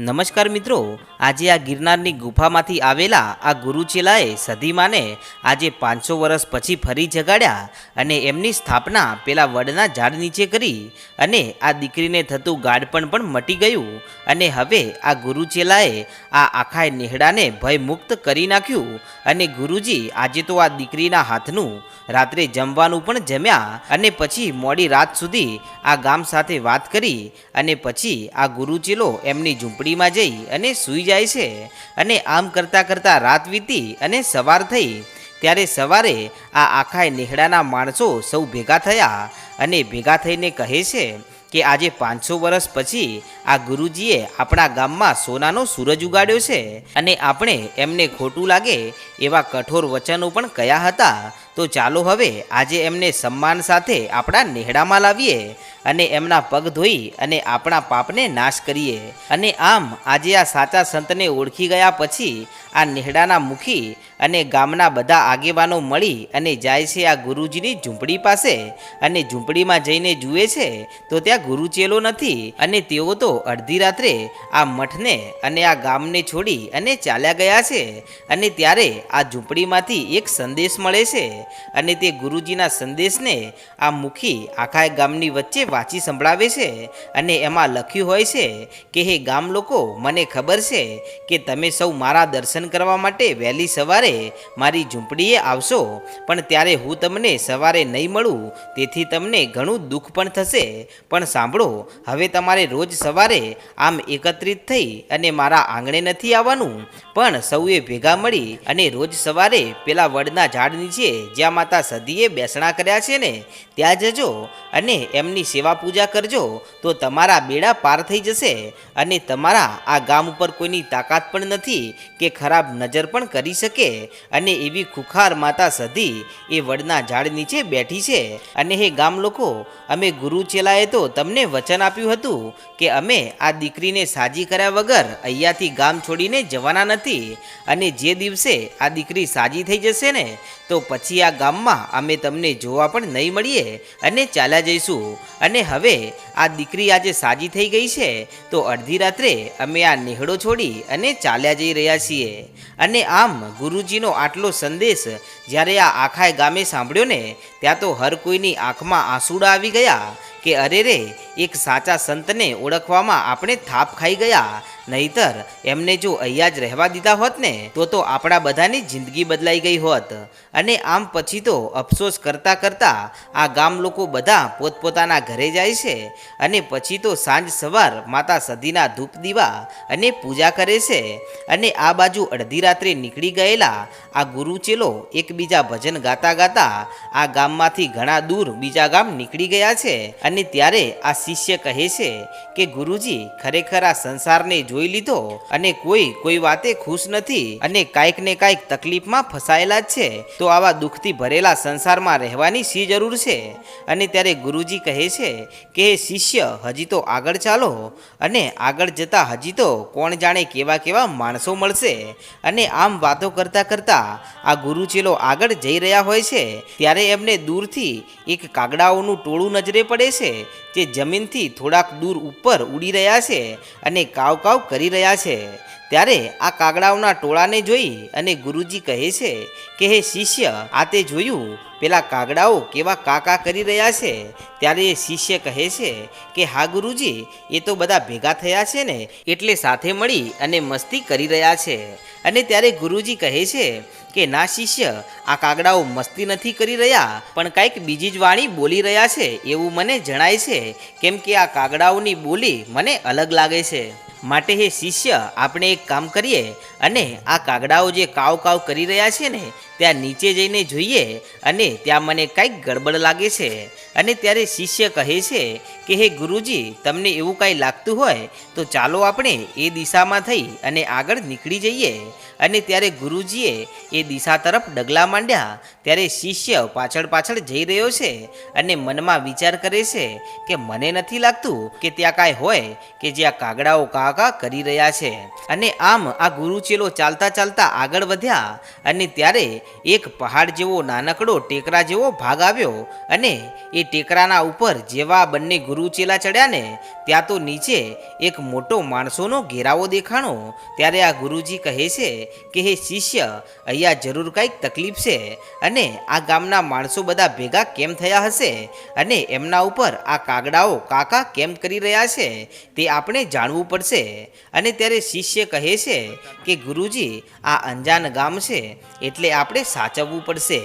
નમસ્કાર મિત્રો, આજે આ ગિરનારની ગુફામાંથી આવેલા આ ગુરુચેલાએ સધીમાને આજે પાંચસો વર્ષ પછી ફરી જગાડ્યા અને એમની સ્થાપના પેલા વડના ઝાડ નીચે કરી અને આ દીકરીને થતું ગાઢપણ પણ મટી ગયું અને હવે આ ગુરુચેલાએ આ આખા નેહડાને ભયમુક્ત કરી નાખ્યું અને ગુરુજી આજે તો આ દીકરીના હાથનું રાત્રે જમવાનું પણ જમ્યા અને પછી મોડી રાત સુધી આ ગામ સાથે વાત કરી અને પછી આ ગુરુચેલો એમની ઝૂંપડીમાં જઈ અને સૂઈ જાય છે અને આમ કરતાં કરતાં રાત વીતી અને સવાર થઈ. ત્યારે સવારે આ આખા નેહડાના માણસો સૌ ભેગા થયા અને ભેગા થઈને કહે છે કે આજે પાંચસો વર્ષ પછી આ ગુરુજીએ આપણા ગામમાં સોનાનો સૂરજ ઉગાડ્યો છે અને આપણે એમને ખોટું લાગે એવા કઠોર વચનો પણ કયા હતા. તો ચાલો હવે આજે એમને સન્માન સાથે આપણા નેહડામાં લાવીએ. અને એમના પગ ધોઈ અને આપણા પાપને નાશ કરીએ. અને આમ આજે આ સાચા સંતને ઓળખી ગયા પછી આ નેહડાના મુખી અને ગામના બધા આગેવાનો મળી અને જાય છે આ ગુરુજીની ઝૂંપડી પાસે. અને ઝૂંપડીમાં જઈને જુએ છે તો ત્યાં ગુરુચેલો નથી અને તેઓ તો અડધી રાત્રે આ મઠને અને આ ગામને છોડી અને ચાલ્યા ગયા છે. અને ત્યારે આ ઝૂંપડીમાંથી એક સંદેશ મળે છે. અને તે ગુરુજીના સંદેશને આ મુખી આખા ગામની વચ્ચે વાંચી સંભળાવે છે અને એમાં લખ્યું હોય છે કે, હે ગામ લોકો, મને ખબર છે કે તમે સૌ મારા દર્શન કરવા માટે વહેલી સવારે મારી ઝૂંપડીએ આવશો, પણ ત્યારે હું તમને સવારે નહીં મળું, તેથી તમને ઘણું દુઃખ પણ થશે. પણ સાંભળો, હવે તમારે રોજ સવારે આમ એકત્રિત થઈ અને મારા આંગણે નથી આવવાનું, પણ સૌએ ભેગા મળી અને રોજ સવારે પેલા વડના ઝાડ નીચે જ્યાં માતા સદીએ બેસણા કર્યા છે ને, ત્યાં જજો અને એમની સેવા પૂજા કરજો, તો તમારા બેડા પાર થઈ જશે અને તમારા આ ગામ ઉપર કોઈની તાકાત પણ નથી કે ખરાબ નજર પણ કરી શકે. અને એવી ખુખાર માતા સધી એ વડના ઝાડ નીચે બેઠી છે. અને હે ગામ લોકો, અમે ગુરુ ચેલાએ તો તમને વચન આપ્યું હતું કે અમે આ દીકરીને સાજી કર્યા વગર અહીંયાથી ગામ છોડીને જવાના નથી. અને જે દિવસે આ દીકરી સાજી થઈ જશે ને, તો પછી આ ગામમાં અમે તમને જોવા પણ નહીં મળીએ અને ચાલ્યા જઈશું. હવે આ દીકરી આજે સાજી થઈ ગઈ છે, તો અડધી રાત્રે અમે આ નેહડો છોડી અને ચાલ્યા જઈ રહ્યા છીએ. અને આમ ગુરુજીનો આટલો સંદેશ જ્યારે આ આખાય ગામે સાંભળ્યો ને, ત્યાં તો હર કોઈની આંખમાં આંસુડા આવી ગયા કે અરે રે એક સાચા સંતને ઓળખવામાં આપણે થાપ ખાઈ ગયા નહીતર એમને જો અહીંયા જ રહેવા દીધા હોત ને, તો તો આપણા બધાની જિંદગી બદલાઈ ગઈ હોત. અને આમ પછી તો અફસોસ કરતા કરતા આ ગામ લોકો બધા પોતપોતાના ઘરે જાય છે અને પછી તો સાંજ સવાર માતા સદીના ધૂપ દીવા અને પૂજા કરે છે અને આ બાજુ અડધી રાત્રે નીકળી ગયેલા આ ગુરુચેલો એકબીજા ભજન ગાતા ગાતા આ ગામમાંથી ઘણા દૂર બીજા ગામ નીકળી ગયા છે. અને ત્યારે આ શિષ્ય કહે છે કે ગુરુજી, ખરેખર આ સંસારને જોઈ લીધો અને કોઈ કોઈ વાતે ખુશ નથી અને કાંઈક ને કાંઈક તકલીફમાં ફસાયેલા જ છે. તો આવા દુઃખથી ભરેલા સંસારમાં રહેવાની શી જરૂર છે? અને ત્યારે ગુરુજી કહે છે કે શિષ્ય, હજી તો આગળ ચાલો અને આગળ જતા હજી તો કોણ જાણે કેવા કેવા માણસો મળશે. અને આમ વાતો કરતા કરતા આ ગુરુચેલો આગળ જઈ રહ્યા હોય છે. ત્યારે એમને દૂરથી એક કાગડાઓનું ટોળું નજરે પડે છે, જે જમીનથી થોડાક દૂર ઉપર ઉડી રહ્યા છે અને કાવ કાવ કરી રહ્યા છે. ત્યારે આ કાગડાઓના ટોળાને જોઈ અને ગુરુજી કહે છે કે, હે શિષ્ય, આ તે જોયું. પેલા કાગડાઓ કેવા કાકા કરી રહ્યા છે. ત્યારે એ શિષ્ય કહે છે કે, હા ગુરુજી, એ તો બધા ભેગા થયા છે ને, એટલે સાથે મળી અને મસ્તી કરી રહ્યા છે. અને ત્યારે ગુરુજી કહે છે કે, ના શિષ્ય, આ કાગડાઓ મસ્તી નથી કરી રહ્યા, પણ કાંઈક બીજી જ વાણી બોલી રહ્યા છે. એવું મને જણાય છે, કેમ કે આ કાગડાઓની બોલી મને અલગ લાગે છે. માટે હે શિષ્ય, આપણે એક કામ કરીએ અને આ કાગડાઓ જે કાવ કાવ કરી રહ્યા છે ને ત્યાં નીચે જઈને જોઈએ અને ત્યાં મને કાંઈક ગડબડ લાગે છે. અને ત્યારે શિષ્ય કહે છે કે, હે ગુરુજી, તમને એવું કાંઈ લાગતું હોય તો ચાલો આપણે એ દિશામાં થઈ અને આગળ નીકળી જઈએ. અને ત્યારે ગુરુજીએ એ દિશા તરફ ડગલા માંડ્યા. ત્યારે શિષ્ય પાછળ પાછળ જઈ રહ્યો છે અને મનમાં વિચાર કરે છે કે, મને નથી લાગતું કે ત્યાં કાંઈ હોય કે જ્યાં કાગડાઓ કાકા કરી રહ્યા છે. અને આમ આ ગુરુચેલો ચાલતા ચાલતા આગળ વધ્યા. અને ત્યારે એક પહાડ જેવો નાનકડો ટેકરા જેવો ભાગ આવ્યો અને એ ટેકરાના ઉપર જેવા બંને ગુરુ ચેલા ચડ્યા ને ત્યાં તો નીચે એક મોટો માણસોનો ઘેરાવો દેખાણો. ત્યારે આ ગુરુજી કહે છે કે, હે શિષ્ય, અહીંયા જરૂર કંઈક તકલીફ છે અને આ ગામના માણસો બધા ભેગા કેમ થયા હશે? અને એમના ઉપર આ કાગડાઓ કાકા કેમ કરી રહ્યા છે? તે આપણે જાણવું પડશે. અને ત્યારે શિષ્ય કહે છે કે, ગુરુજી, આ અંજાન ગામ છે, એટલે આપણે સાચવવું પડશે.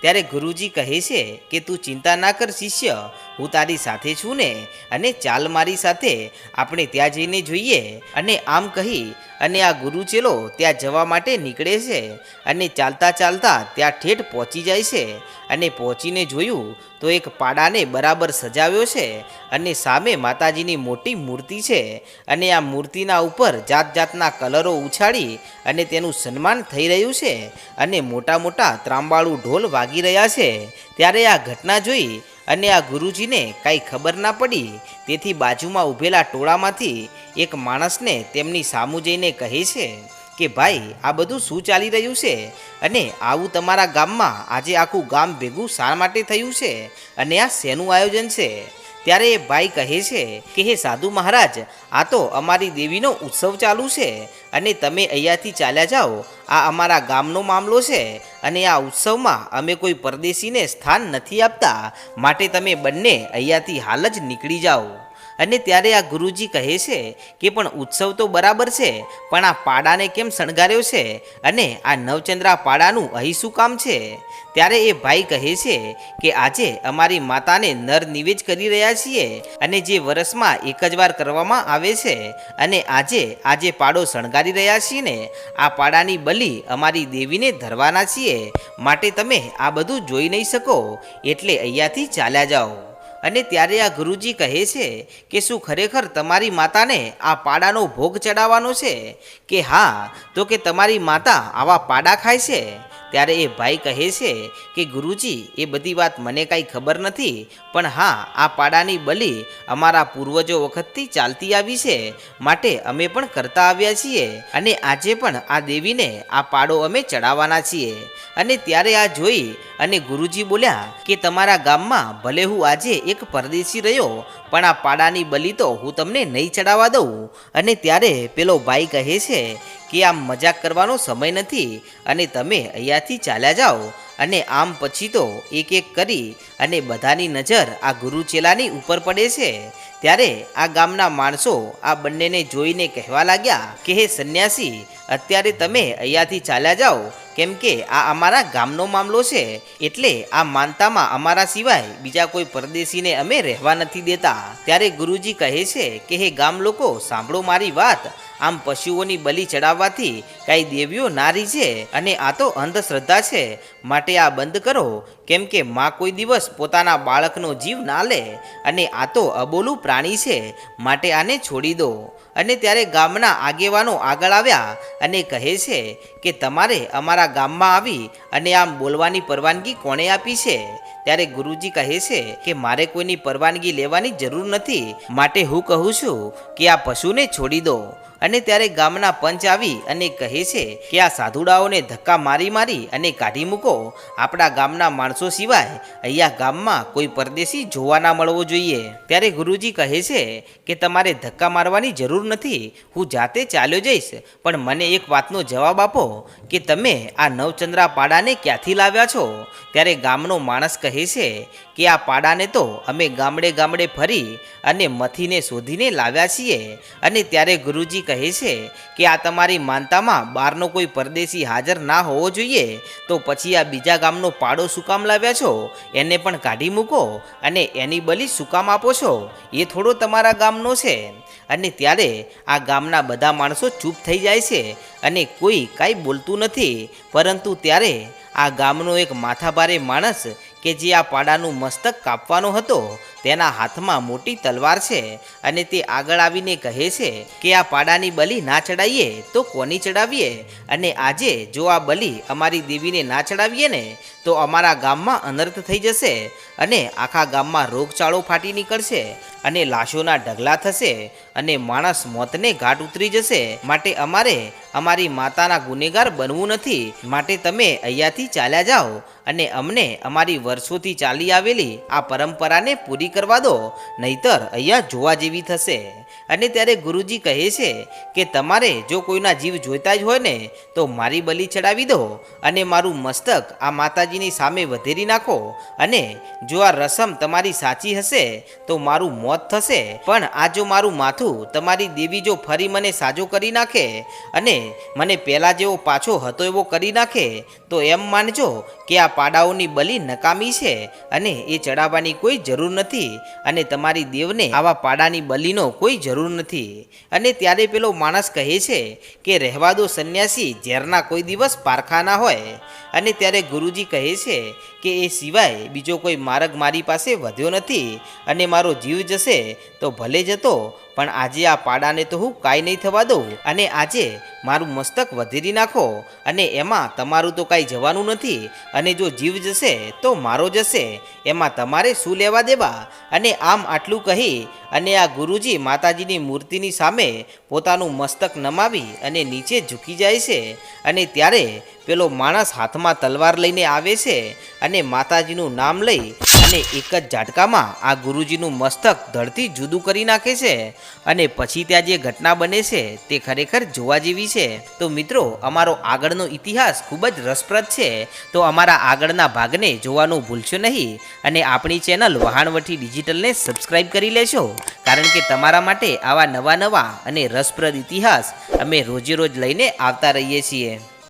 ત્યારે ગુરુજી કહે છે કે, તું ચિંતા ના કર શિષ્ય, હું તારી સાથે છું ને, અને ચાલ મારી સાથે, આપણે ત્યાં જઈને જોઈએ. અને આમ કહી અને આ ગુરુચેલો ત્યાં જવા માટે નીકળે છે અને ચાલતા ચાલતા ત્યાં ઠેઠ પહોંચી જાય છે અને પહોંચીને જોયું તો એક પાડાને બરાબર સજાવ્યો છે અને સામે માતાજીની મોટી મૂર્તિ છે અને આ મૂર્તિના ઉપર જાત જાતના કલરો ઉછાળી અને તેનું સન્માન થઈ રહ્યું છે અને મોટા મોટા ત્રાંબાળું ઢોલ વાગી રહ્યા છે. ત્યારે આ ઘટના જોઈ અને આ ગુરુજીને કાંઈ ખબર ના પડી. તેથી બાજુમાં ઊભેલા ટોળામાંથી એક માણસને તેમની સામું જઈને કહે છે કે, ભાઈ, આ બધું શું ચાલી રહ્યું છે? અને આવું તમારા ગામમાં આજે આખું ગામ ભેગું શા માટે થયું છે? અને આ શેનું આયોજન છે? ત્યારે એ ભાઈ કહે છે કે, હે સાધુ મહારાજ, આ તો અમારી દેવીનો ઉત્સવ ચાલુ છે અને તમે અહીંયાથી ચાલ્યા જાઓ. આ અમારા ગામનો મામલો છે અને આ ઉત્સવમાં અમે કોઈ પરદેશીને સ્થાન નથી આપતા. માટે તમે બંને અહીંયાથી હાલ જ નીકળી જાઓ. અને ત્યારે આ ગુરુજી કહે છે કે પણ ઉત્સવ તો બરાબર છે, પણ આ પાડાને કેમ શણગાર્યો છે? અને આ નવચંદ્રા પાડાનું અહીં શું કામ છે? ત્યારે એ ભાઈ કહે છે કે આજે અમારી માતાને નર નિવેજ કરી રહ્યા છીએ અને જે વર્ષમાં એક જ વાર કરવામાં આવે છે અને આજે આજે પાડો શણગારી રહ્યા છીએ ને, આ પાડાની બલિ અમારી દેવીને ધરવાના છીએ, માટે તમે આ બધું જોઈ નહીં શકો, એટલે અહીંયાથી ચાલ્યા જાઓ. અને ત્યારે આ ગુરુજી કહે છે કે શું ખરેખર તમારી માતાને આ પાડાનો ભોગ ચડાવવાનો છે? કે હા, તો કે તમારી માતા આવા પાડા ખાય છે? ત્યારે એ ભાઈ કહે છે કે, ગુરુજી, એ બધી વાત મને કાંઈ ખબર નથી, પણ હા, આ પાડાની બલિ અમારા પૂર્વજો વખતથી ચાલતી આવી છે. માટે અમે પણ કરતા આવ્યા છીએ. અને આજે પણ આ દેવીને આ પાડો અમે ચડાવવાના છીએ. અને ત્યારે આ જોઈ અને ગુરુજી બોલ્યા કે, તમારા ગામમાં ભલે હું આજે એક પરદેશી રહ્યો પણ આ પાડાની બલી તો હું તમને નહીં ચડાવવા દઉં. અને ત્યારે પેલો ભાઈ કહે છે કે આમ મજાક કરવાનો સમય નથી અને તમે અહીંયાથી ચાલ્યા જાઓ. અને આમ પછી તો એક એક કરી અને બધાની નજર આ ગુરુ ચેલાની ઉપર પડે છે. ત્યારે આ ગામના માણસો આ બંનેને જોઈને કહેવા લાગ્યા કે, હે સંન્યાસી, અત્યારે તમે અહીંયાથી ચાલ્યા જાઓ. કેમ કે આ અમારા ગામનો મામલો છે, એટલે આ માનતામાં અમારા સિવાય બીજા કોઈ પરદેશીને અમે રહેવા નથી દેતા. ત્યારે ગુરુજી કહે છે કે, હે ગામ લોકો, સાંભળો મારી વાત. આમ પશુઓની બલિ ચડાવવાથી કાંઈ દેવીઓ નારી છે અને આ તો અંધશ્રદ્ધા છે. માટે આ બંધ કરો. કેમ કે માં કોઈ દિવસ પોતાના બાળકનો જીવ ના લે અને આ તો અબોલું પ્રાણી છે. માટે આને છોડી દો. અને ત્યારે ગામના આગેવાનો આગળ આવ્યા અને કહે છે કે તમારે અમારા ગામમાં આવી અને આમ બોલવાની પરવાનગી કોણે આપી છે? ત્યારે ગુરુજી કહે છે કે મારે કોઈની પરવાનગી લેવાની જરૂર નથી. માટે હું કહું છું કે આ પશુને છોડી દો. અને ત્યારે ગામના પંચ આવી અને કહે છે કે આ સાધુડાઓને ધક્કા મારી મારી અને કાઢી મૂકો. આપણા ગામના માણસો સિવાય અહીંયા ગામમાં કોઈ પરદેશી જોવા ના મળવો જોઈએ. ત્યારે ગુરુજી કહે છે કે તમારે ધક્કા મારવાની જરૂર નથી. હું જાતે ચાલ્યો જઈશ. પણ મને એક વાતનો જવાબ આપો કે તમે આ નવચંદ્રા પાડાને ક્યાંથી લાવ્યા છો? ત્યારે ગામનો માણસ કહે છે કે આ પાડાને તો અમે ગામડે ગામડે ફરી અને મથીને શોધીને લાવ્યા છીએ. અને ત્યારે ગુરુજી કહે છે કે આ તમારી માનતામાં બહારનો કોઈ પરદેશી હાજર ના હોવો જોઈએ, તો પછી આ બીજા ગામનો પાડો શું કામ લાવ્યા છો? એને પણ કાઢી મૂકો અને એની બલી શું કામ આપો છો? એ થોડો તમારા ગામનો છે. અને ત્યારે આ ગામના બધા માણસો ચૂપ થઈ જાય છે અને કોઈ કાંઈ બોલતું નથી. પરંતુ ત્યારે આ ગામનો એક માથાભારે માણસ કે જે આ પાડાનું મસ્તક કાપવાનો હતો તેના હાથમાં મોટી તલવાર છે અને તે આગળ આવીને કહે છે કે આ પાડાની બલિ ના ચડાવીએ તો કોની ચડાવીએ? અને આજે જો આ બલિ અમારી દેવીને ના ચડાવીએ ને, તો અમારા ગામમાં અનર્થ થઈ જશે અને આખા ગામમાં રોગચાળો ફાટી નીકળશે અને લાશોના ઢગલા થશે અને માણસ મોતને ઘાટ ઉતરી જશે. માટે અમારે અમારી માતાના ગુનેગાર બનવું નથી. માટે તમે અહીંયાથી ચાલ્યા જાઓ અને અમને અમારી વર્ષોથી ચાલી આવેલી આ પરંપરાને પૂરી કરવા દો, નહીતર અહીંયા જોવા જેવી થશે. અને ત્યારે ગુરુજી કહે છે કે તમારે જો કોઈના જીવ જોઈતા જ હોય ને, તો મારી બલિ ચડાવી દો અને મારું મસ્તક આ માતાજીની સામે વધેરી નાખો. અને જો આ રસમ તમારી સાચી હશે, તો મારું મોત થશે. પણ આ જો મારું માથું તમારી દેવી જો ફરી મને સાજો કરી નાખે, અને મને પહેલાં જેવો પાછો હતો એવો કરી નાખે, તો એમ માનજો કે આ પાડાઓની બલિ નકામી છે અને એ ચડાવવાની કોઈ જરૂર નથી અને તમારી દેવને આવા પાડાની બલિનો કોઈ જરૂર નથી. અને ત્યારે પેલો માણસ કહે છે કે રહેવા દો સંન્યાસી, ઝેરના કોઈ દિવસ પારખા ના હોય. અને ત્યારે ગુરુજી કહે છે કે એ સિવાય બીજો કોઈ માર્ગ મારી પાસે વધ્યો નથી અને મારો જીવ જશે તો ભલે જતો પણ આજે આ પાડાને તો હું કાંઈ નહીં થવા દઉં. અને આજે મારું મસ્તક વધેરી નાખો. અને એમાં તમારું તો કાંઈ જવાનું નથી. અને જો જીવ જશે તો મારો જશે. એમાં તમારે શું લેવા દેવા? અને આમ આટલું કહી અને આ ગુરુજી માતાજીની મૂર્તિની સામે પોતાનું મસ્તક નમાવી અને નીચે ઝૂકી જાય છે. અને ત્યારે પેલો માણસ હાથમાં તલવાર લઈને આવે છે અને માતાજીનું નામ લઈ અને એક જ ઝાટકામાં આ ગુરુજીનું મસ્તક ધડથી જુદું કરી નાખે છે અને પછી ત્યાં જે ઘટના બને છે તે ખરેખર જોવા જેવી છે. તો મિત્રો, અમારો આગળનો ઇતિહાસ ખૂબ જ રસપ્રદ છે. તો અમારા આગળના ભાગને જોવાનું ભૂલશો નહીં અને આપણી ચેનલ વહાણવટી ડિજિટલને સબસ્ક્રાઇબ કરી લેશો કારણ કે તમારા માટે આવા નવા નવા અને રસપ્રદ ઇતિહાસ અમે રોજે રોજ લઈને આવતા રહીએ છીએ.